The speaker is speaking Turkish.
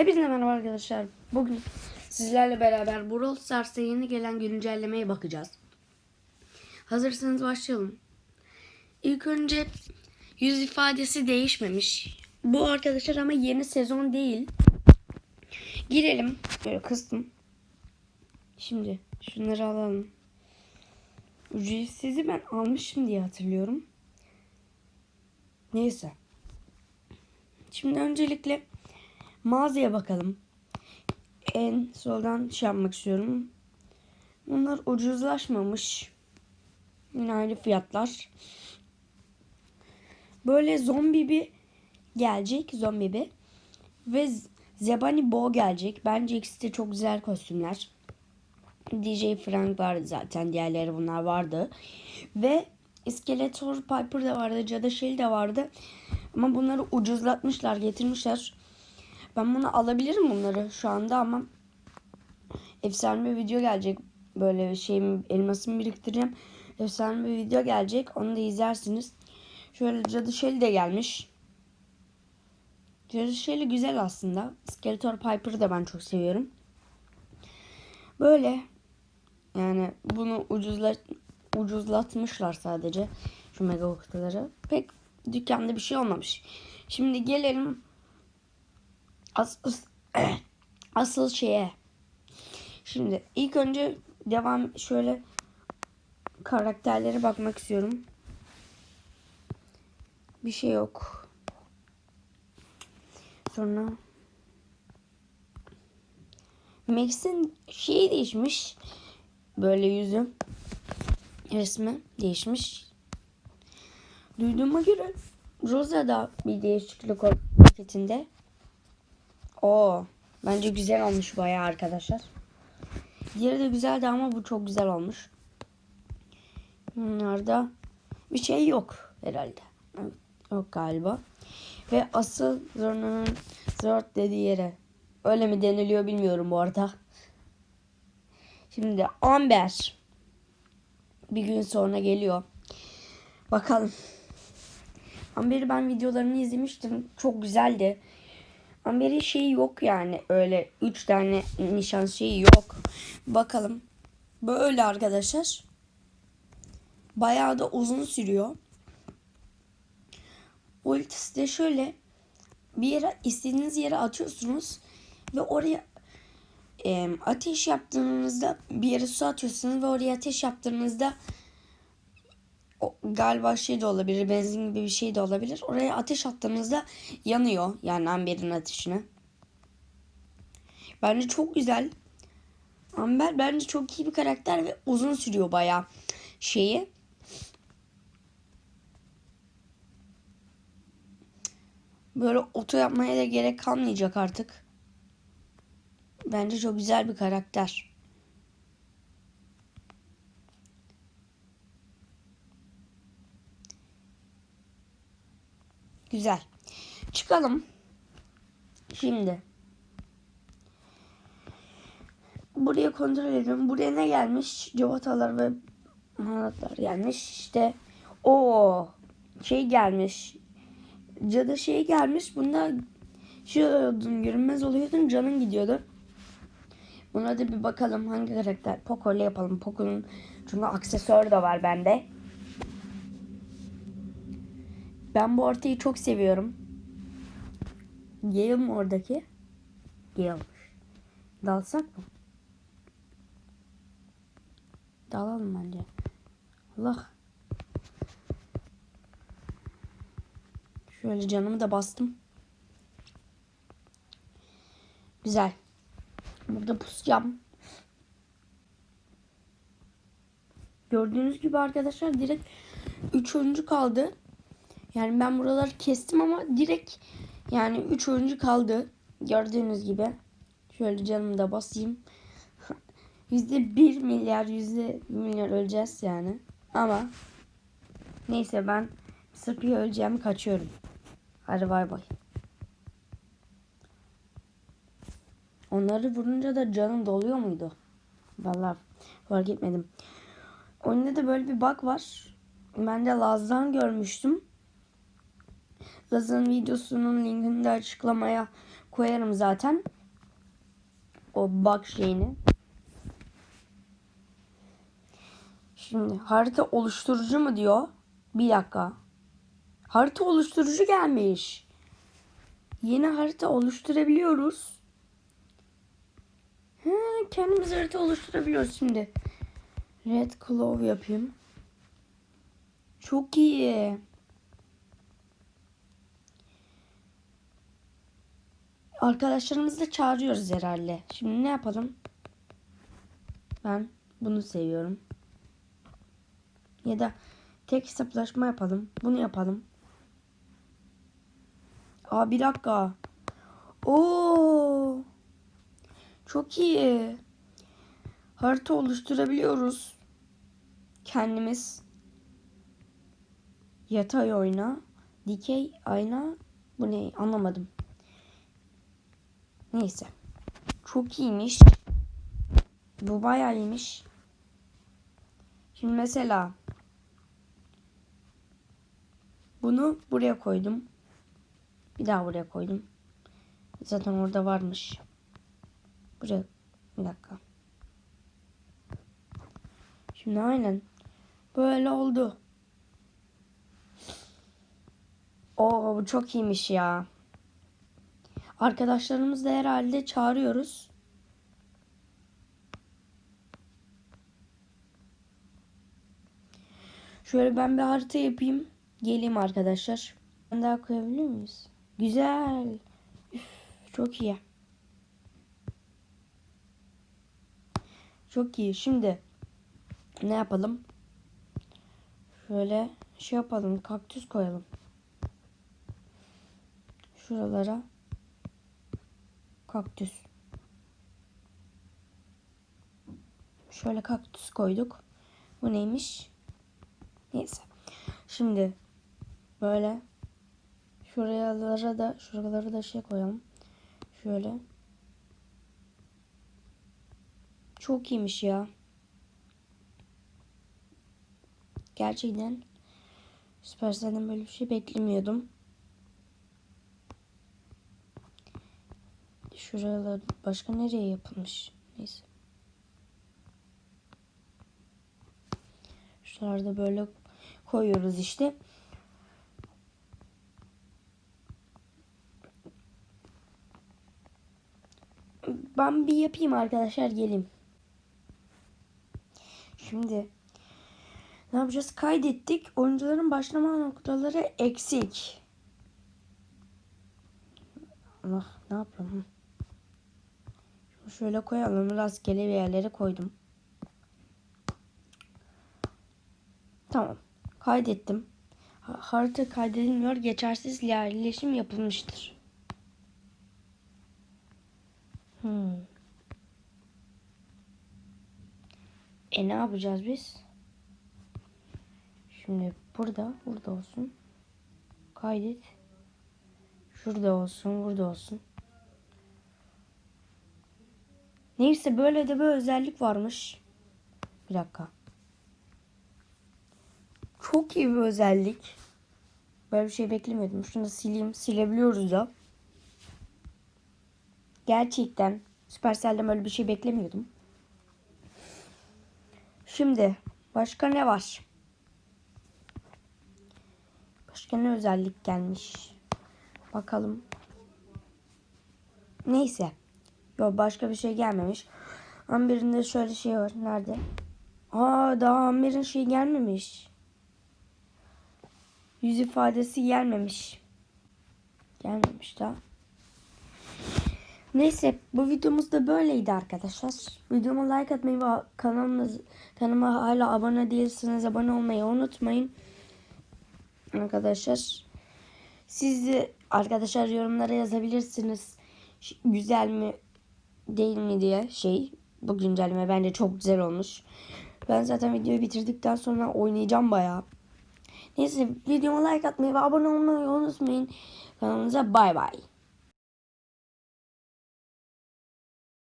Hepinize merhaba arkadaşlar. Bugün sizlerle beraber Brawl Stars'ta yeni gelen güncellemeye bakacağız. Hazırsanız başlayalım. İlk önce yüz ifadesi değişmemiş. Bu arkadaşlar ama yeni sezon değil. Girelim. Böyle kıstım. Şimdi şunları alalım. Ücretsizi ben almışım diye hatırlıyorum. Neyse. Şimdi öncelikle mağazaya bakalım. En soldan şey yapmak istiyorum. Bunlar ucuzlaşmamış. Yine aynı fiyatlar. Böyle zombi bir gelecek. Zombi bir. Ve Zebani Bo gelecek. Bence ikisi de çok güzel kostümler. DJ Frank vardı zaten. Diğerleri bunlar vardı. Ve Skeletor Piper de vardı. Cadı Shell de vardı. Ama bunları ucuzlatmışlar. Getirmişler. Ben bunu alabilirim bunları şu anda ama efsane bir video gelecek. Böyle şeyim elmasımı biriktireceğim. Efsane bir video gelecek. Onu da izlersiniz. Şöyle Cadı Shell de gelmiş. Cadı Shell'i güzel aslında. Skeletor Piper'ı da ben çok seviyorum. Böyle yani bunu ucuzla, ucuzlatmışlar sadece şu mega kutuları. Pek dükkanda bir şey olmamış. Şimdi gelelim asıl, asıl şeye. Şimdi ilk önce devam şöyle karakterlere bakmak istiyorum. Bir şey yok. Sonra Max'in şeyi değişmiş. Böyle yüzü resmi değişmiş. Duyduğuma göre Rosa da bir değişiklik o paketinde. Oo, bence güzel olmuş bayağı arkadaşlar. Diğeri de güzeldi ama bu çok güzel olmuş. Bunlarda bir şey yok herhalde. Yok galiba. Ve asıl Zorna'nın Zord dediği yere. Öyle mi deniliyor bilmiyorum bu arada. Şimdi Amber bir gün sonra geliyor. Bakalım. Amber'i ben videolarını izlemiştim. Çok güzeldi. Amber'in şeyi yok yani. Öyle 3 tane nişan şeyi yok. Bakalım. Böyle arkadaşlar. Bayağı da uzun sürüyor. Ultisi de şöyle. Bir yere istediğiniz yere atıyorsunuz. Ve oraya e, ateş yaptığınızda bir yere su atıyorsunuz ve oraya ateş yaptığınızda o, galiba şey de olabilir benzin gibi bir şey de olabilir. Oraya ateş attığınızda yanıyor yani Amber'in ateşine. Bence çok güzel. Amber bence çok iyi bir karakter ve uzun sürüyor bayağı şeyi. Böyle oto yapmaya da gerek kalmayacak artık. Bence çok güzel bir karakter. Güzel. Çıkalım. Şimdi. Buraya kontrol ediyorum. Buraya ne gelmiş? Cevatalar ve manatlar gelmiş. İşte o şey gelmiş. Cadı şey gelmiş. Bunda şey oluyordun, görünmez oluyordun, canın gidiyordu. Buna da bir bakalım hangi karakter. Poco ile yapalım. Poco'nun çünkü aksesuarı da var bende. Ben bu ortayı çok seviyorum. Gale mi oradaki? Gale'mış. Dalsak mı? Dalalım bence. Allah. Şöyle canımı da bastım. Güzel. Burada pusacağım. Gördüğünüz gibi arkadaşlar direkt 3 oyuncu kaldı. Yani ben buraları kestim ama direkt yani 3 oyuncu kaldı. Gördüğünüz gibi. Şöyle canımı da basayım. Yüzde 1 milyar, yüzde 1 milyar öleceğiz yani. Ama neyse ben sıkıya öleceğimi kaçıyorum. Hadi bay bay. Onları vurunca da canım doluyor muydu? Vallahi fark etmedim. Oyunda da böyle bir bug var. Ben de Laz'dan görmüştüm. Laz'ın videosunun linkini de açıklamaya koyarım zaten. O bug şeyini. Şimdi harita oluşturucu mu diyor? Bir dakika. Harita oluşturucu gelmiş. Yeni harita oluşturabiliyoruz. He, kendimiz harita oluşturabiliyoruz şimdi. Red Claw yapayım. Çok iyi. Arkadaşlarımızı da çağırıyoruz herhalde. Şimdi ne yapalım? Ben bunu seviyorum. Ya da tek hesaplaşma yapalım. Bunu yapalım. Aa bir dakika. Oo. Çok iyi. Harita oluşturabiliyoruz. Kendimiz. Yatay oyna. Dikey ayna. Bu ne? Anlamadım. Neyse. Çok iyiymiş. Bu bayağı iyiymiş. Şimdi mesela bunu buraya koydum. Bir daha buraya koydum. Zaten orada varmış. Buraya bir dakika. Şimdi aynen böyle oldu. Oo bu çok iyiymiş ya. Arkadaşlarımız da herhalde çağırıyoruz. Şöyle ben bir harita yapayım. Geleyim arkadaşlar. Ben daha koyabilir miyiz? Güzel. Üf, çok iyi. Çok iyi. Şimdi ne yapalım? Şöyle şey yapalım. Kaktüs koyalım. Şuralara kaktüs. Şöyle kaktüs koyduk. Bu neymiş? Neyse. Şimdi böyle şuralara da şuralara da şey koyalım. Şöyle. Çok iyiymiş ya. Gerçekten Supercell'den böyle bir şey beklemiyordum. Şuralar başka nereye yapılmış? Neyse. Şuralarda böyle koyuyoruz işte. Ben bir yapayım arkadaşlar geleyim. Şimdi ne yapacağız? Kaydettik. Oyuncuların başlama noktaları eksik. Allah ne yapıyorum? Şöyle koyalım. Rastgele bir yerlere koydum. Tamam. Kaydettim. Ha- Harita kaydedilmiyor. Geçersiz yerleşim yapılmıştır. Hmm. E ne yapacağız biz? Şimdi burada, burada olsun. Kaydet. Şurada olsun, burada olsun. Neyse böyle de bir özellik varmış. Bir dakika. Çok iyi bir özellik. Böyle bir şey beklemiyordum. Şunu da sileyim. Silebiliyoruz da. Gerçekten Supercell'den böyle bir şey beklemiyordum. Şimdi başka ne var? Başka ne özellik gelmiş? Bakalım. Neyse. Yok başka bir şey gelmemiş. Amber'in şöyle şey var. Nerede? Aa daha Amber'in şey gelmemiş. Yüz ifadesi gelmemiş. Gelmemiş daha. Neyse bu videomuz da böyleydi arkadaşlar. Videoma like atmayı ve kanalımız, kanalıma hala abone değilseniz abone olmayı unutmayın. Arkadaşlar. Siz de arkadaşlar yorumlara yazabilirsiniz. Güzel mi değil mi diye şey. Bu güncelleme bence çok güzel olmuş. Ben zaten videoyu bitirdikten sonra oynayacağım bayağı. Neyse videoma like atmayı ve abone olmayı unutmayın. Kanalımıza bay bay.